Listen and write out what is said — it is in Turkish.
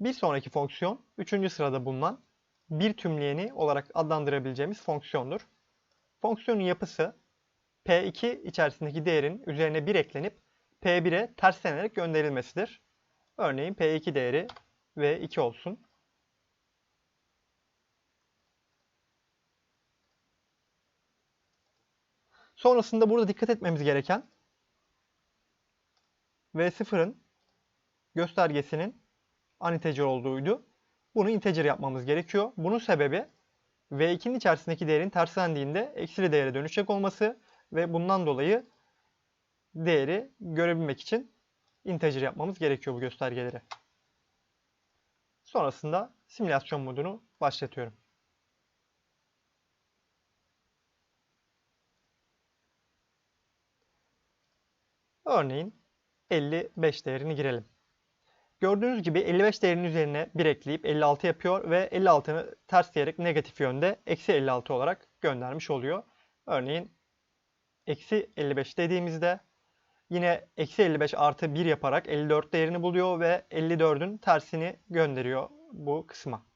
Bir sonraki fonksiyon 3. sırada bulunan bir tümleyeni olarak adlandırabileceğimiz fonksiyondur. Fonksiyonun yapısı P2 içerisindeki değerin üzerine 1 eklenip P1'e terslenerek gönderilmesidir. Örneğin P2 değeri V2 olsun. Sonrasında burada dikkat etmemiz gereken V0'ın göstergesinin uninteger olduğuydu. Bunu integer yapmamız gerekiyor. Bunun sebebi V2'nin içerisindeki değerin terslendiğinde eksili değere dönüşecek olması ve bundan dolayı değeri görebilmek için integer yapmamız gerekiyor bu göstergeleri. Sonrasında simülasyon modunu başlatıyorum. Örneğin 55 değerini girelim. Gördüğünüz gibi 55 değerinin üzerine 1 ekleyip 56 yapıyor ve 56'nı tersleyerek negatif yönde eksi 56 olarak göndermiş oluyor. Örneğin eksi 55 dediğimizde yine eksi 55 artı 1 yaparak 54 değerini buluyor ve 54'ün tersini gönderiyor bu kısma.